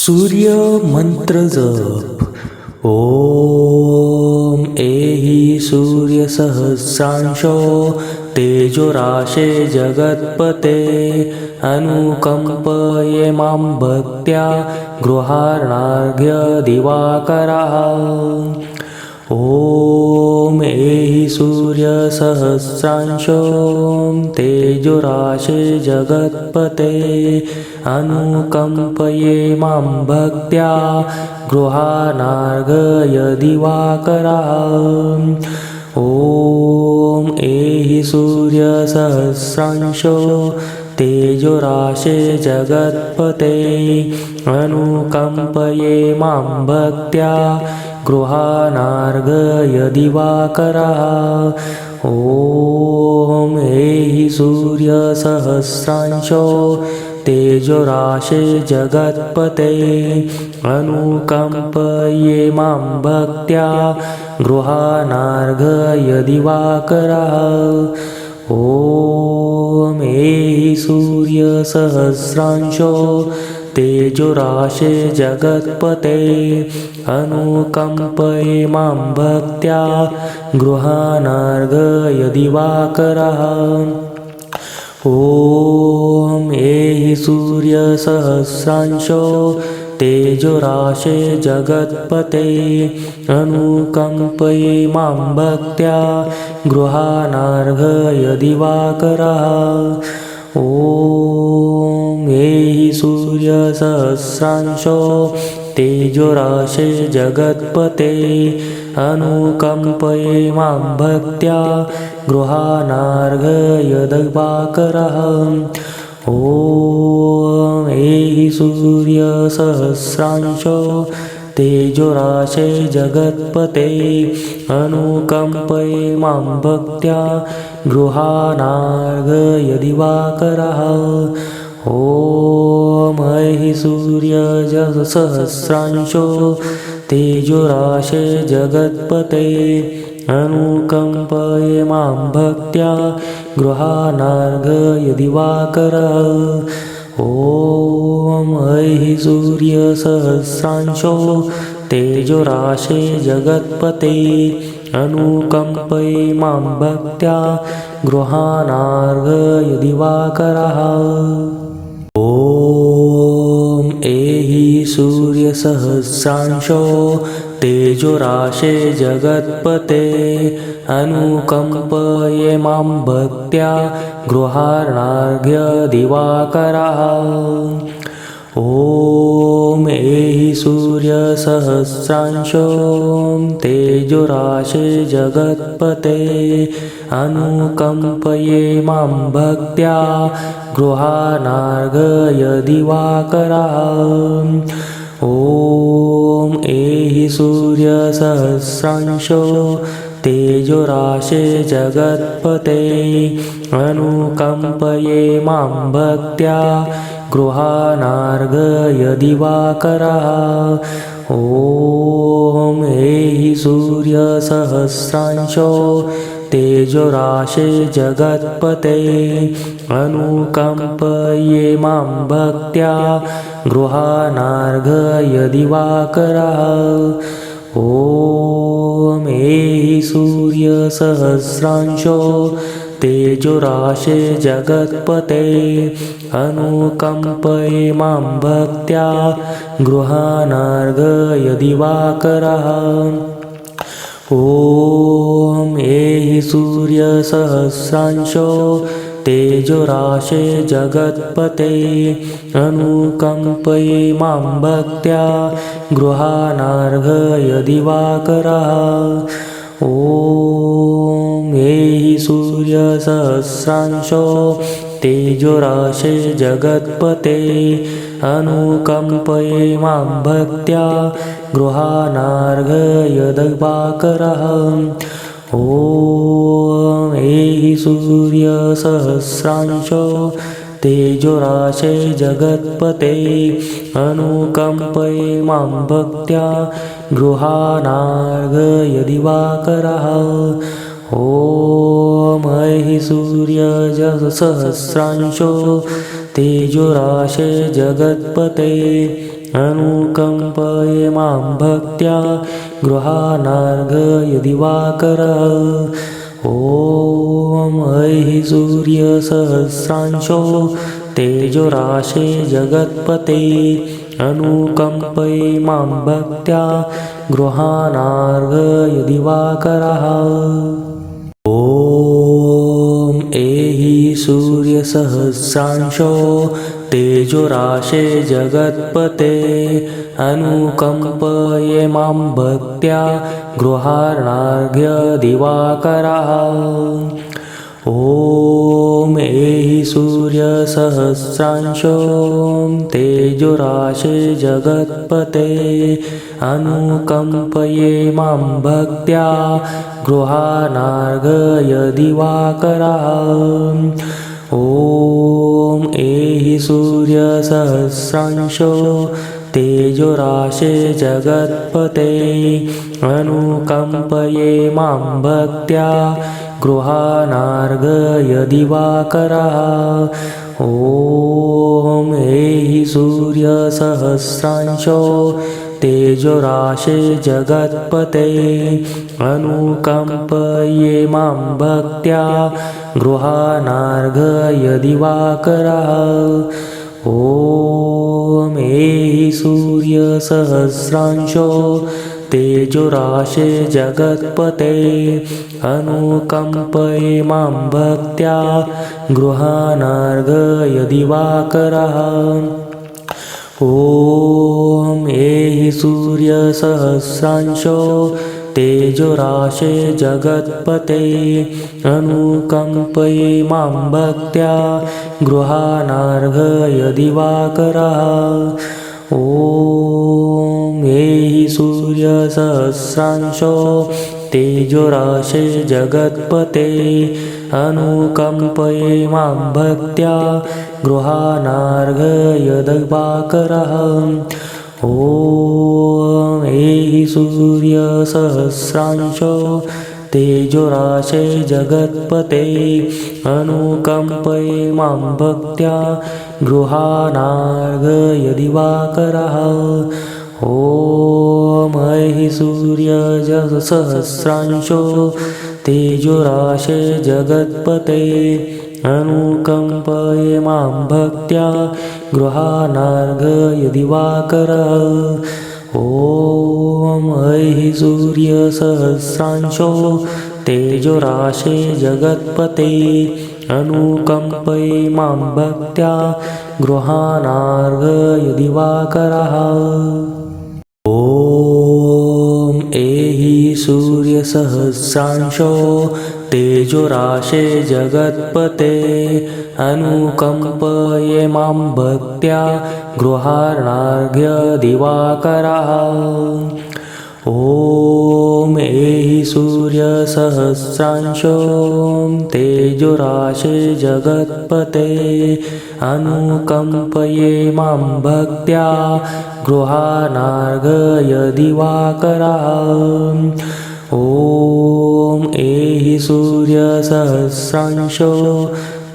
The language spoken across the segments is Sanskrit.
सूर्यमन्त्रजप ॐ एहि सूर्यसहस्रांशो तेजोराशे जगत्पते अनुकम्पये मां भक्त्या गृहार्णार्घ्यदिवाकरः ॐ एहि सूर्यसहस्रांशो तेजोराशे जगत्पते अनुकम्पये मां भक्त्या गृहानार्घयदिवाकरः। ॐ एहि सूर्यसहस्रांशो तेजोराशे जगत्पते। अनुकम्पये मां भक्त्या गृहानार्घयदिवाकरः। ॐ एहि सूर्यसहस्रांशो तेजोराशे जगत्पते। अनुकम्पये मां भक्त्या गृहानार्घयदिवाकरः। ॐ एहि सूर्यसहस्रांशो तेजोराशे जगत्पते। अनुकम्पये मां भक्त्या गृहानार्घयदिवाकरः। ॐ एहि सूर्यसहस्रांशो तेजोराशे जगत्पते अनुकम्पये मां भक्त्या गृहानार्घयदिवाकरः। ॐ एहि सूर्यसहस्रांशो तेजोराशे जगत्पते अनुकम्पये मां भक्त्या गृहानार्घयदिवाकरः ॐ एहि सूर्यसहस्रांशो तेजोराशे जगत्पते अनुकम्पये मां भक्त्या गृहानार्घयदिवाकरः। ॐ हि सूर्यजसहस्रांशो तेजोराशे जगत्पते अनुकम्पये मां भक्त्या गृहानार्घयदिवाकरः ॐ हि सूर्यसहस्रांशो तेजोराशे जगत्पते अनुकम्पये मां भक्त्या गृहानार्घयदिवाकरः ॐ एहि सूर्यसहस्रांशो तेजोराशे जगत्पते अनुकम्पये मां भक्त्या गृहार्णार्घ्यदिवाकरः ॐ एहि सूर्यसहस्रांशो तेजोराशे जगत्पते अनुकम्पये मां भक्त्या गृहानार्घयदिवाकरः ॐ एहि सूर्यसहस्रांशो तेजोराशे जगत्पते अनुकम्पये मां भक्त्या गृहानार्घयदिवाकरः ॐ एहि सूर्यसहस्रांशो तेजोराशे जगत्पते अनुकम्पये मां भक्त्या गृहानार्घयदिवाकरः। ॐ एहि सूर्यसहस्रांशो तेजोराशे जगत्पते। अनुकम्पये मां भक्त्या गृहानार्घयदिवाकरः। ॐ एहि सूर्यसहस्रांशो तेजोराशे जगत्पते अनुकम्पये मां भक्त्या गृहानार्घयदिवाकरः। ॐ एहि सूर्यसहस्रांशो तेजोराशे जगत्पते अनुकम्पये मां भक्त्या गृहानार्घयदिवाकरः ॐ एहि सूर्यसहस्रांशो तेजोराशे जगत्पते अनुकम्पये मां भक्त्या गृहानार्घयदिवाकरः। ॐ हि सूर्यजसहस्रांशो तेजोराशे जगत्पते अनुकम्पये मां भक्त्या गृहानार्घ यदि वाकरः ॐ ऐ सूर्यसहस्रांशो तेजोराशे जगत्पते अनुकम्पये मां भक्त्या गृहानार्घ यदि वाकरः ॐ एहि सूर्यसहस्रांशो तेजोराशे जगत्पते अनुकम्पये मां भक्त्या गृहार्णार्घ्यदिवाकरः ॐ एहि सूर्यसहस्रांशो तेजोराशे जगत्पते अनुकम्पये मां भक्त्या गृहानार्घयदिवाकरः ॐ एहि सूर्यसहस्रांशो तेजोराशे जगत्पते अनुकम्पये मां भक्त्या गृहानार्घयदिवाकरः। ॐ एहि सूर्यसहस्रांशो तेजोराशे जगत्पते अनुकम्पये मां भक्त्या गृहानार्घयदिवाकरः ॐ एहि सूर्यसहस्रांशो तेजोराशे जगत्पते। अनुकम्पये मां भक्त्या गृहानार्घयदिवाकरः ॐ एहि सूर्यसहस्रांशो तेजोराशे जगत्पते अनुकम्पये मां भक्त्या गृहानार्घयदिवाकरः। ॐ एहि सूर्यसहस्रांशो तेजोराशे जगत्पते अनुकम्पये मां भक्त्या गृहानार्घयदिवाकरः ॐ एहि सूर्यसहस्रांशो तेजोराशे जगत्पते अनुकम्पये मां भक्त्या गृहानार्घयदिवाकरः ॐ ऐ सूर्यसहस्रांशो तेजोराशे जगत्पते अनुकम्पये मां भक्त्या गृहानार्घयदिवाकरः ॐ ऐ सूर्यसहस्रांशो तेजोराशे जगत्पते अनुकम्पये मां भक्त्या गृहानार्घयदिवाकरः ॐ एहि सूर्यसहस्रांशो तेजोराशे जगत्पते अनुकम्पये मां भक्त्या गृहार्णार्घ्यदिवाकरः ॐ एहि सूर्यसहस्रांशो तेजोराशे जगत्पते अनुकम्पये मां भक्त्या गृहानार्घयदिवाकरः ॐ एहि सूर्यसहस्रांशो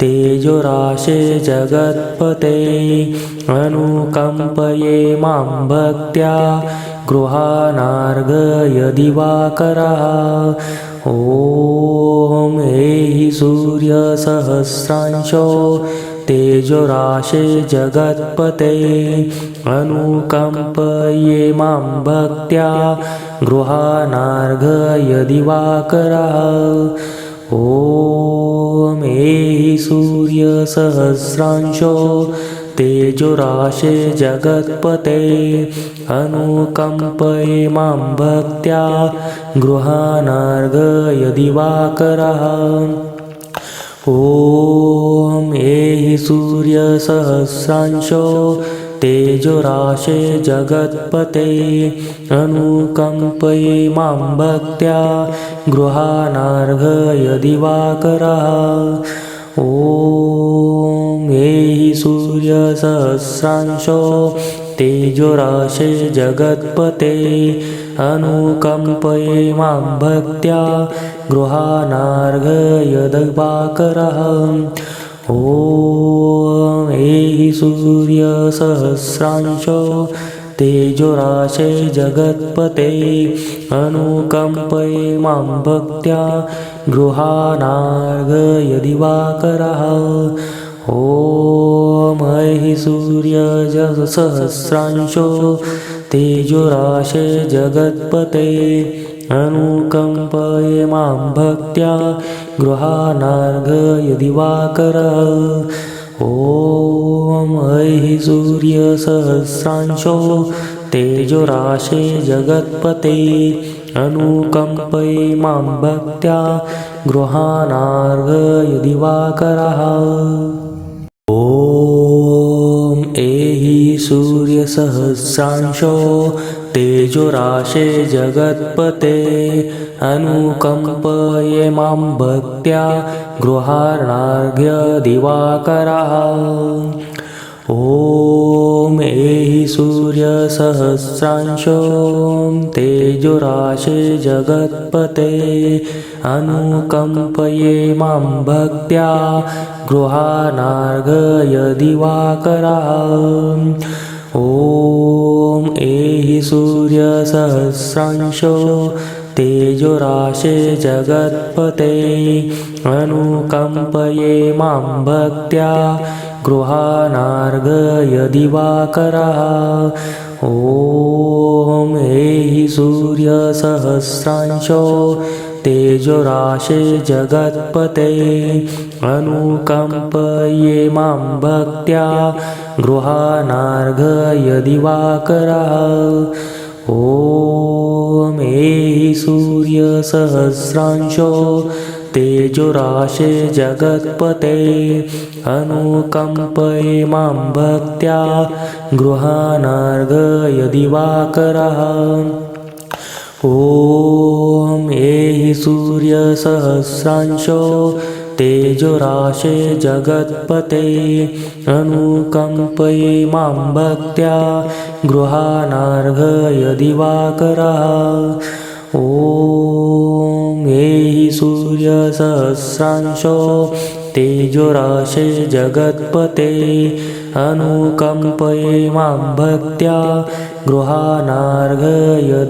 तेजोराशे जगत्पते अनुकम्पये मां भक्त्या गृहानार्घयदिवाकरः ॐ एहि सूर्यसहस्रांशो तेजोराशे जगत्पते। अनुकम्पये मां भक्त्या गृहानार्घयदिवाकरः। ॐ एहि सूर्यसहस्रांशो तेजोराशे जगत्पते। अनुकम्पये मां भक्त्या गृहानार्घयदिवाकरः ॐ एहि सूर्यसहस्रांशो तेजोराशे जगत्पते अनुकम्पये मां भक्त्या गृहानार्घयदिवाकरः। ॐ एहि सूर्यसहस्रांशो तेजोराशे जगत्पते अनुकम्पये मां भक्त्या गृहानार्घयदिवाकरः ॐ एहि सूर्यसहस्रांश तेजोराशे जगत्पते अनुकम्पये मां भक्त्या गृहाणार्घ ॐ ऐ सूर्यजसहस्रांशो तेजोराशे जगत्पते अनुकम्पये मां भक्त्या गृहाणार्घ यदि वा करः। ॐ ऐ सूर्यसहस्रांशो तेजोराशे जगत्पते अनुकम्पये मां भक्त्या गृहाणार्घ यदि सूर्यसहस्रांशो तेजोराशे जगत्पते अनुकम्पये मां भक्त्या गृहार्णार्घ्य दिवाकरः। एहि सूर्यसहस्रांशो तेजोराशे जगत्पते। अनुकम्पये मां भक्त्या गृहाणार्घय दिवाकरः ॐ एहि सूर्यसहस्रांशो तेजोराशे जगत्पते। अनुकम्पये मां भक्त्या गृहाणार्घय दिवाकरः ॐ एहि सूर्यसहस्रांशो तेजोराशे जगत्पते। अनुकम्पये मां भक्त्या गृहाणार्घय दिवाकरः ॐ एहि सूर्यसहस्रांशो तेजोराशे जगत्पते अनुकम्पये मां भक्त्या गृहाणार्घय दिवाकरः ॐ एहि सूर्यसहस्रांशो तेजोराशे जगत्पते अनुकम्पये मां भक्त्या गृहाणार्घय दिवाकरः ॐ एहि सूर्यसहस्रांशो तेजोराशे जगत्पते अनुकम्पये मां भक्त्या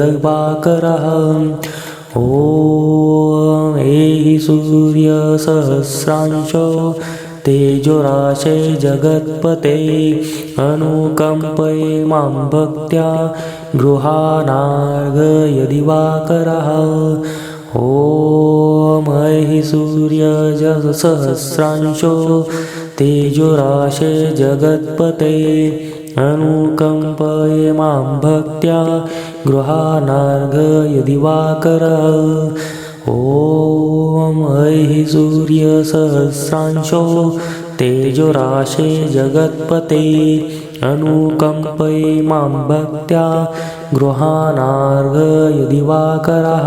दिवाकरः ॐ एहि सूर्यसहस्रांशो तेजोराशे जगत्पते अनुकम्पये मां भक्त्या गृहाणार्घय दिवाकरः ॐ ऐ सूर्यजसहस्रांशो तेजोराशे जगत्पते अनुकम्पये मां भक्त्या गृहाणार्घय दिवाकरः ॐ ऐ सूर्यसहस्रांशो तेजोराशे जगत्पते अनुकम्पये मां भक्त्या गृहाणार्घय दिवाकरः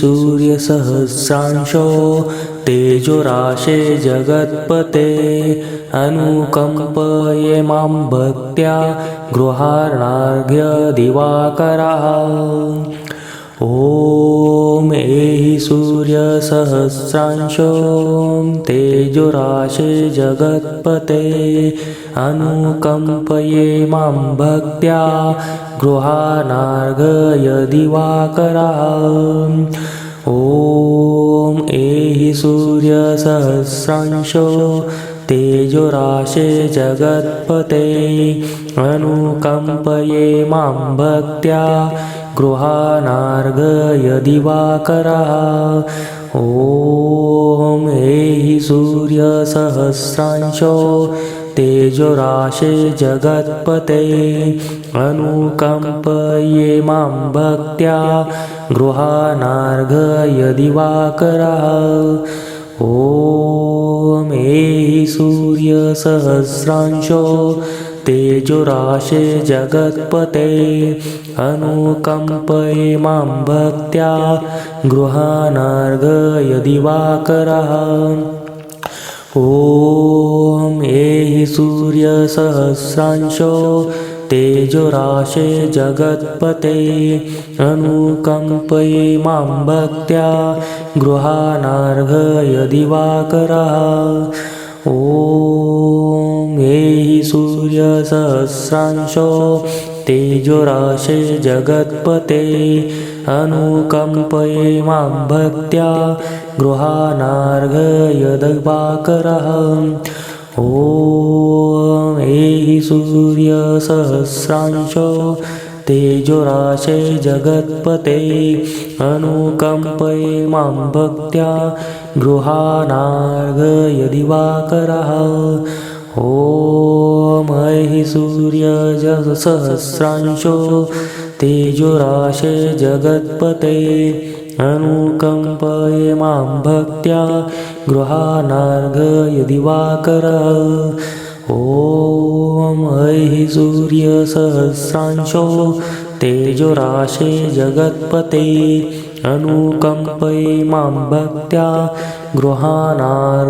सूर्यसहस्रांशो तेजोराशे जगत्पते अनुकम्पये मां भक्त्या गृहार्णार्घ्य दिवाकरः। ॐ एहि सूर्यसहस्रांशो तेजोराशे जगत्पते अनुकम्पये मां भक्त्या गृहाणार्घय दिवाकरः ॐ एहि सूर्यसहस्रांशो तेजोराशे जगत्पते। अनुकम्पये मां भक्त्या गृहाणार्घय दिवाकरः ॐ एहि सूर्यसहस्रांशो तेजोराशे जगत्पते। अनुकम्पये मां भक्त्या गृहाणार्घय दिवाकरः ॐ एहि सूर्यसहस्रांशो तेजोराशे जगत्पते। अनुकम्पये मां भक्त्या गृहाणार्घय दिवाकरः ॐ एहि सूर्यसहस्रांशो तेजोराशे जगत्पते अनुकम्पये मां भक्त्या गृहाणार्घय दिवाकरः ॐ एहि सूर्यसहस्रांशो तेजोराशे जगत्पते अनुकम्पये मां भक्त्या गृहानार्घयदवाकरः ॐ एहि सूर्यसहस्रांशो तेजोराशे जगत्पते। अनुकम्पये मां भक्त्या गृहानार्घयदिवाकरः। ॐ ऐहि सूर्यजसहस्रांशो तेजोराशे जगत्पते अनुकम्पये मां भक्त्या गृहानार्घयदिवाकरः। ॐ ऐहि सूर्यसहस्रांशो तेजोराशे जगत्पते। अनुकम्पये मां भक्त्या गृहानार्घयदिवाकरः।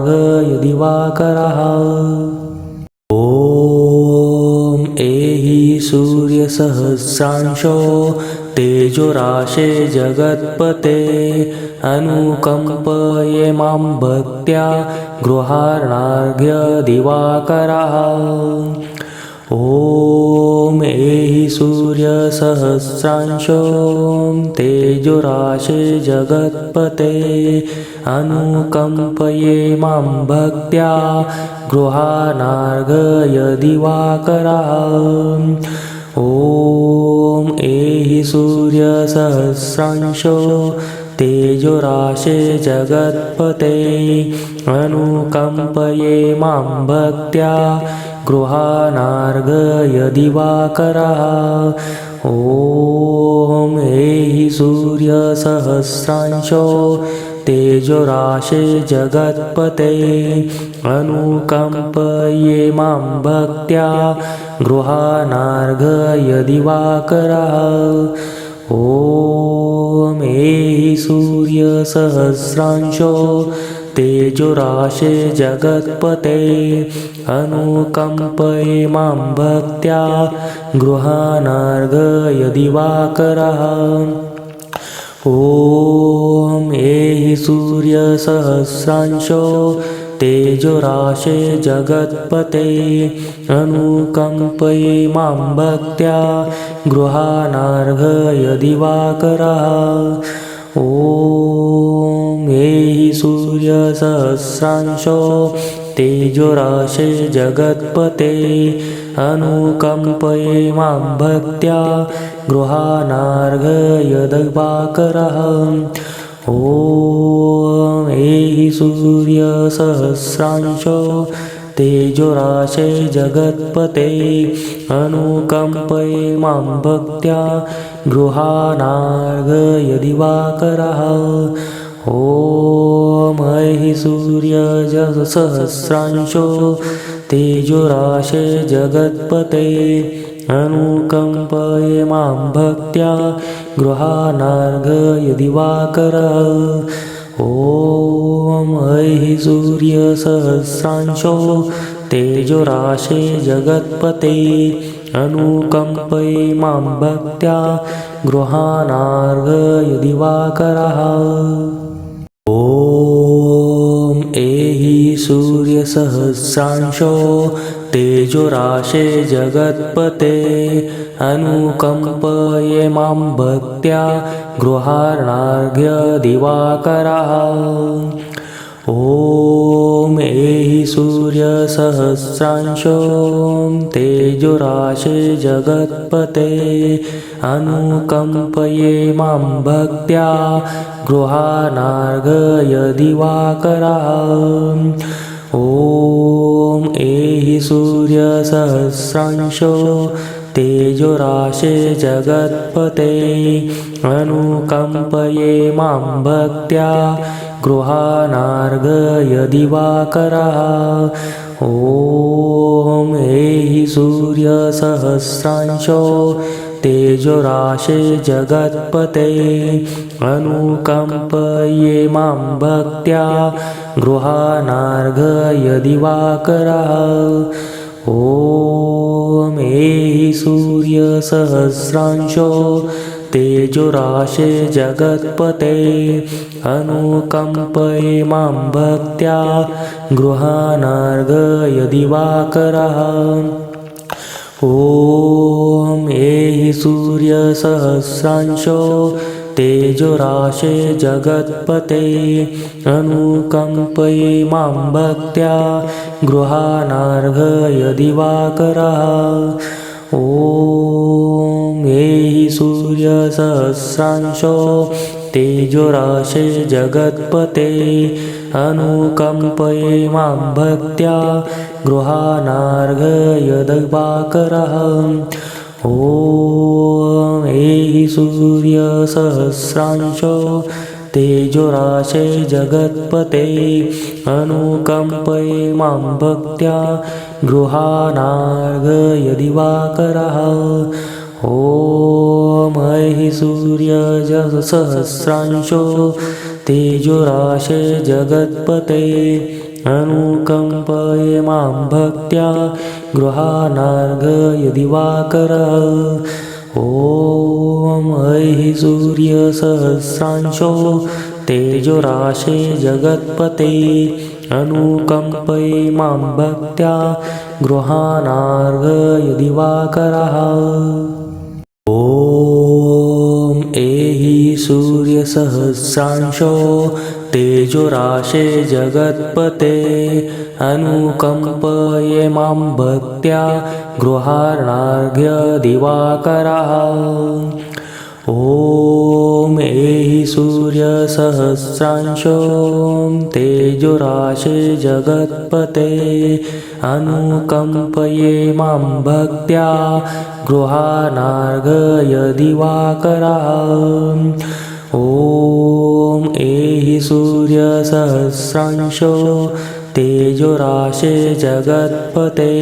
ॐ एहि सूर्यसहस्रांशो तेजोराशे जगत्पते अनुकम्पये मां भक्त्या गृहार्णार्घ्यदिवाकरः ॐ एहि सूर्यसहस्रांशो तेजोराशे जगत्पते अनुकम्पये मां भक्त्या गृहानार्घयदिवाकरः ॐ एहि सूर्यसहस्रांशो तेजोराशे जगत्पते अनुकम्पये मां भक्त्या गृहानार्घयदिवाकरः। ॐ एहि सूर्यसहस्रांशो तेजोराशे जगत्पते अनुकम्पये मां भक्त्या गृहानार्घयदिवाकरः। ॐ एहि सूर्यसहस्रांशो तेजोराशे जगत्पते। अनुकम्पये मां भक्त्या गृहानार्घयदिवाकरः। ॐ एहि सूर्यसहस्रांशो तेजोराशे जगत्पते अनुकम्पये मां भक्त्या गृहानार्घयदिवाकरः। ॐ एहि सूर्यसहस्रांशो तेजोराशे जगत्पते अनुकम्पये मां भक्त्या गृहानार्घयदिवाकरः ॐ एहि सूर्यसहस्रांशो तेजोराशे जगत्पते अनुकम्पये मां भक्त्या गृहानार्घयदिवाकरः। ॐ ऐहि सूर्यजसहस्रांशो तेजोराशे जगत्पते अनुकम्पये मां भक्त्या गृहानार्घयदिवाकरः ॐ ऐहि सूर्यसहस्रांशो तेजोराशे जगत्पते अनुकम्पये मां भक्त्या गृहानार्घयदिवाकरः ॐ एहि सूर्यसहस्रांशो तेजोराशे जगत्पते अनुकम्पये मां भक्त्या गृहार्णार्घ्यदिवाकरः। ॐ एहि सूर्यसहस्रांशो तेजोराशे जगत्पते अनुकम्पये मां भक्त्या गृहानार्घयदिवाकरः ॐ एहि सूर्यसहस्रांशो तेजोराशे जगत्पते अनुकम्पये मां भक्त्या गृहानार्घयदिवाकरः। ॐ एहि सूर्यसहस्रांशो तेजोराशे जगत्पते अनुकम्पये मां भक्त्या गृहानार्घयदिवाकरः ॐ एहि सूर्यसहस्रांशो तेजोराशे जगत्पते। अनुकम्पये मां भक्त्या गृहानार्घयदिवाकरः ॐ एहि सूर्यसहस्रांशो तेजोराशे जगत्पते अनुकम्पये मां भक्त्या गृहानार्घयदिवाकरः ॐ एहि सूर्यसहस्रांशो तेजोराशे जगत्पते अनुकम्पये मां भक्त्या गृहानार्घयदिवाकरः ॐ एहि सूर्यसहस्रांशो तेजोराशे जगत्पते अनुकम्पये मां भक्त्या गृहानार्घयदिवाकरः ॐ हि सूर्यजसहस्रांशो तेजोराशे जगत्पते अनुकम्पये मां भक्त्या गृहानार्घयदिवाकरः ॐ हि सूर्यसहस्रांशो तेजोराशे जगत्पते अनुकम्पये मां भक्त्या गृहानार्घयदिवाकरः ॐ एहि सूर्यसहस्रांशो तेजोराशे जगत्पते अनुकम्पये मां भक्त्या गृहार्णार्घ्यदिवाकरः। ॐ एहि सूर्यसहस्रांशो तेजोराशे जगत्पते अनुकम्पये मां भक्त्या गृहानार्घयदिवाकरः ॐ सूर्यसहस्रांशो तेजोराशे जगत्पते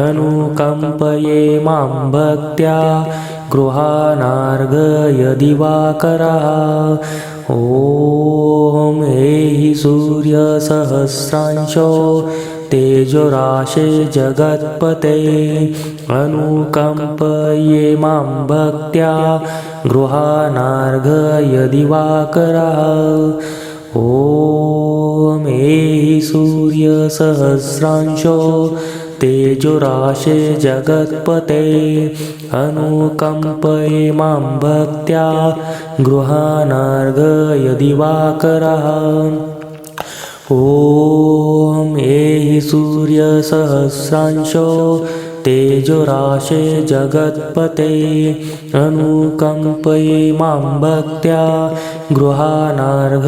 अनुकम्पये मां भक्त्या गृहानार्घयदिवाकरः ॐ एहि सूर्यसहस्रांशो तेजोराशे जगत्पते अनुकम्पये मां भक्त्या गृहानार्घयदिवाकरः ॐ एहि सूर्यसहस्रांशो तेजोराशे जगत्पते अनुकम्पये मां भक्त्या गृहानार्घयदिवाकरः ॐ एहि सूर्यसहस्रांशो तेजोराशे जगत्पते अनुकम्पये मां भक्त्या गृहानार्घयदिवाकरः।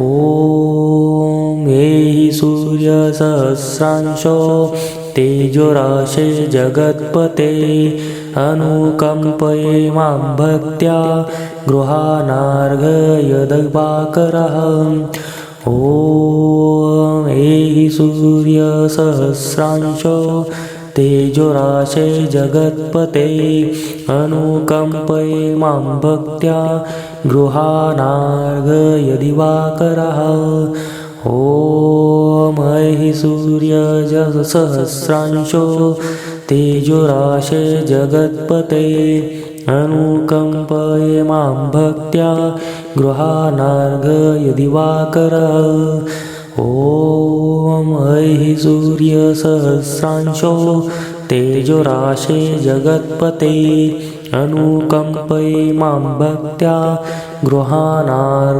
ॐ एहि सूर्यसहस्रांशो तेजोराशे जगत्पते अनुकम्पये मां भक्त्या गृहानार्घयदिवाकरः ॐ एहि सूर्यसहस्रांशो तेजोराशे जगत्पते अनुकम्पये मां भक्त्या गृहानार्घयदिवाकरः ॐ हि सूर्यजसहस्रांशो तेजोराशे जगत्पते अनुकम्पये मां भक्त्या गृहानार्घयदिवाकरः ॐ हि सूर्यसहस्रांशो तेजोराशे जगत्पते अनुकम्पये मां भक्त्या गृहानार्घयदिवाकरः